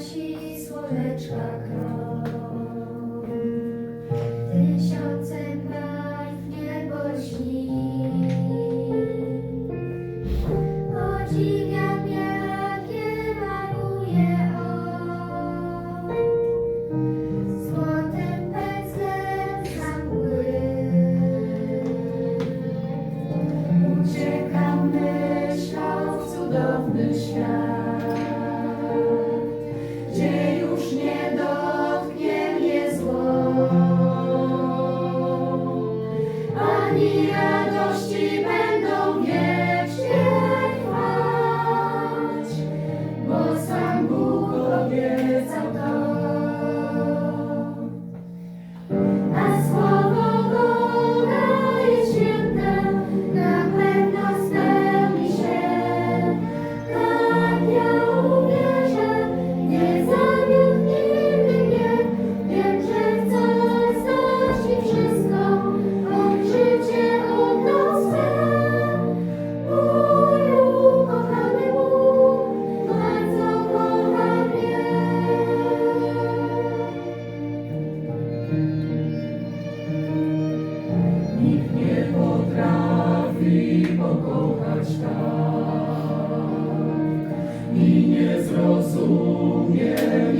nasi słoneczka krok. pełni radości, krwi pokochać tak i nie zrozumieli.